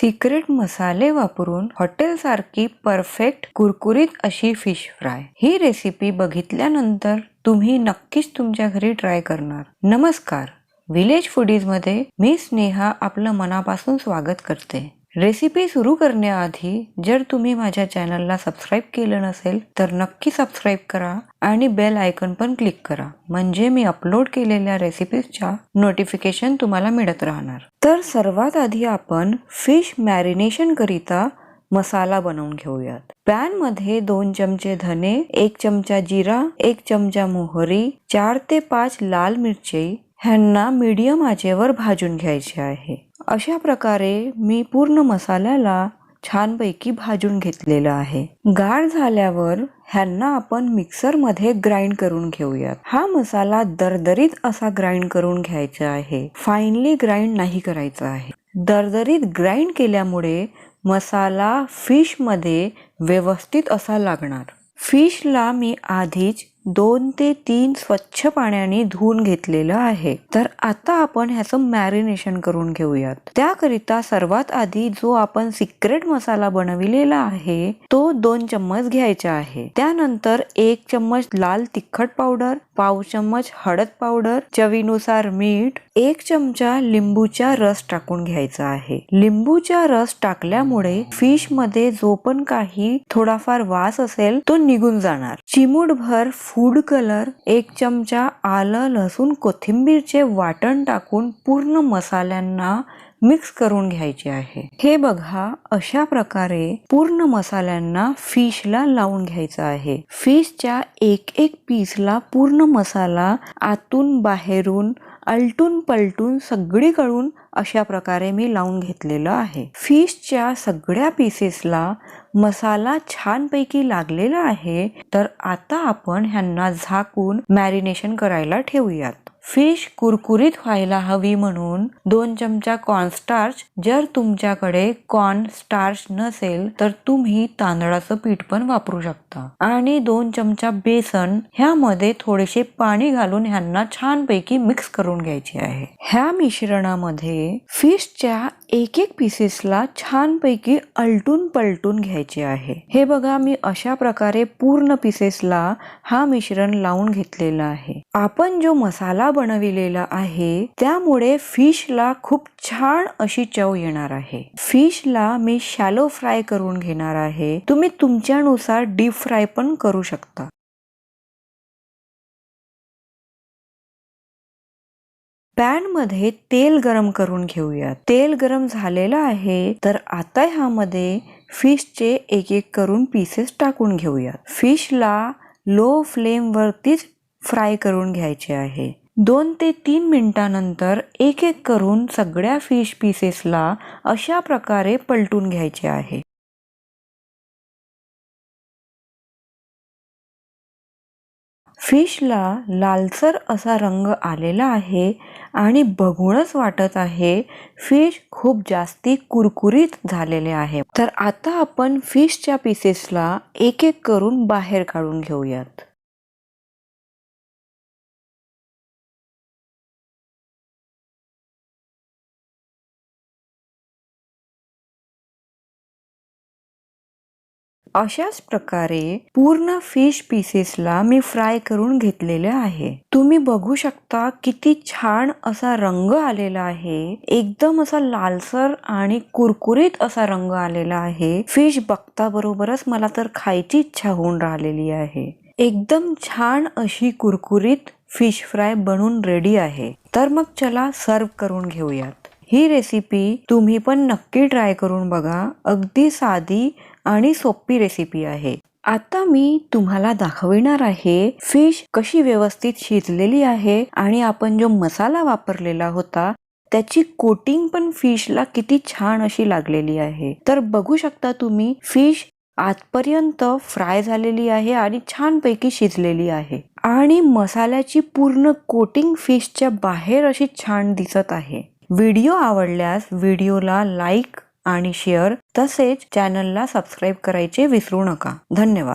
Secret मसाले वापरून हॉटेलसारखी perfect कुरकुरीत अशी फिश फ्राय. ही रेसिपी बघितल्यानंतर तुम्ही नक्कीच तुमच्या घरी ट्राय करणार. नमस्कार. विलेज फूडीजमध्ये मी स्नेहा आपलं मनापासून स्वागत करते. रेसिपी सुरू करण्याआधी जर तुम्ही माझ्या चॅनलला सबस्क्राईब केलं नसेल तर नक्की सबस्क्राईब करा आणि बेल आयकॉन पण क्लिक करा. म्हणजे मी अपलोड केलेल्या रेसिपीजच्या नोटिफिकेशन तुम्हाला मिळत राहणार. तर सर्वात आधी आपण फिश मॅरिनेशन करिता मसाला बनवून घेऊयात. पॅनमध्ये दोन चमचे धने एक चमचा जिरा एक चमचा मोहरी चार ते पाच लाल मिरची ह्यांना मीडियम आचेवर भाजून घ्यायचे आहे. अशा प्रकारे मी पूर्ण मसाल्याला छानपैकी भाजून घेतलेलं आहे. गार झाल्यावर ह्यांना आपण मिक्सरमध्ये ग्राइंड करून घेऊयात. हा मसाला दरदरीत असा ग्राइंड करून घ्यायचा आहे. फाईनली ग्राइंड नाही करायचा आहे. दरदरीत ग्राइंड केल्यामुळे मसाला फिशमध्ये व्यवस्थित असा लागणार. फिशला मी आधीच दोन ते तीन स्वच्छ पाण्याने धुवून घेतलेलं आहे. तर आता आपण ह्याचं मॅरिनेशन करून घेऊयात. त्याकरिता सर्वात आधी जो आपण सिक्रेट मसाला बनविलेला आहे तो दोन चम्मच घ्यायचा आहे. त्यानंतर एक चम्मच लाल तिखट पावडर पाव चम्मच हळद पावडर चवीनुसार मीठ एक चमचा लिंबूचा रस टाकून घ्यायचा आहे. लिंबूचा रस टाकल्यामुळे फिशमध्ये जो पण काही थोडाफार वास असेल तो निघून जाणार. चिमूटभर फूड कलर एक चमचा आलं लसूण कोथिंबीरचे वाटण टाकून पूर्ण मसाल्यांना मिक्स करून घ्यायचे आहे. हे बघा अशा प्रकारे पूर्ण मसाल्यांना फिशला लावून घ्यायचं आहे. फिशच्या एक एक पीसला पूर्ण मसाला आतून बाहेरून अलटून पलटून सगळीकडून अशा प्रकारे मी लावून घेतलेलं आहे. फिशच्या सगळ्या पीसेसला मसाला छानपैकी लागलेला आहे तर आता आपण ह्यांना झाकून मॅरिनेशन करायला ठेवूयात. फिश कुरकुरीत व्हायला हवी म्हणून दोन चमचा कॉर्नस्टार्च जर तुमच्याकडे कॉर्न स्टार्च नसेल तर तुम्ही तांदळाचं पीठ पण वापरू शकता. आणि दोन चमचा बेसन. ह्यामध्ये थोडेसे पाणी घालून ह्यांना छानपैकी मिक्स करून घ्यायचे आहे. ह्या मिश्रणामध्ये फिशच्या एक एक पीसेसला छानपैकी अलटून पलटून घ्यायचे आहे. हे बघा मी अशा प्रकारे पूर्ण पीसेसला हा मिश्रण लावून घेतलेला आहे. आपण जो मसाला बनविलेला आहे त्यामुळे फिशला खूप छान अशी चव येणार आहे. फिशला मी शॅलो फ्राय करून घेणार आहे. तुम्ही तुमच्यानुसार डीप फ्राय पण करू शकता. पॅनमध्ये तेल गरम करून घेऊया. तेल गरम झालेलं आहे तर आता ह्यामध्ये फिशचे एक एक करून पीसेस टाकून घेऊयात फिशला लो फ्लेमवरतीच फ्राय करून घ्यायचे आहे. दोन ते तीन मिनटानंतर एक एक करून सगळ्या फिश पीसेसला अशा प्रकारे पलटून घ्यायचे आहे. फिशला लालसर असा रंग आलेला आहे आणि बघूनच वाटत आहे फिश खूप जास्ती कुरकुरीत झालेले आहे. तर आता आपण फिशच्या पीसेसला एक एक करून बाहेर काढून घेऊयात. अशाच प्रकारे पूर्ण फिश पीसेसला मी फ्राय करून घेतलेले आहे. तुम्ही बघू शकता किती छान असा रंग आलेला आहे. एकदम असा लालसर आणि कुरकुरीत असा रंग आलेला आहे. फिश बघता बरोबरच मला तर खायची इच्छा होऊन राहिलेली आहे. एकदम छान अशी कुरकुरीत फिश फ्राय बनून रेडी आहे. तर मग चला सर्व करून घेऊयात. ही रेसिपी तुम्ही पण नक्की ट्राय करून बघा. अगदी साधी आणि सोपी रेसिपी आहे. आता मी तुम्हाला दाखविणार आहे फिश कशी व्यवस्थित शिजलेली आहे आणि आपण जो मसाला वापरलेला होता त्याची कोटिंग पण फिशला किती छान अशी लागलेली आहे. तर बघू शकता तुम्ही फिश आजपर्यंत फ्राय झालेली आहे आणि छानपैकी शिजलेली आहे. आणि मसाल्याची पूर्ण कोटिंग फिशच्या बाहेर अशी छान दिसत आहे. व्हिडिओ आवडल्यास व्हिडिओला लाईक आणि शेअर तसेच चॅनलला सबस्क्राईब करायचे विसरू नका. धन्यवाद.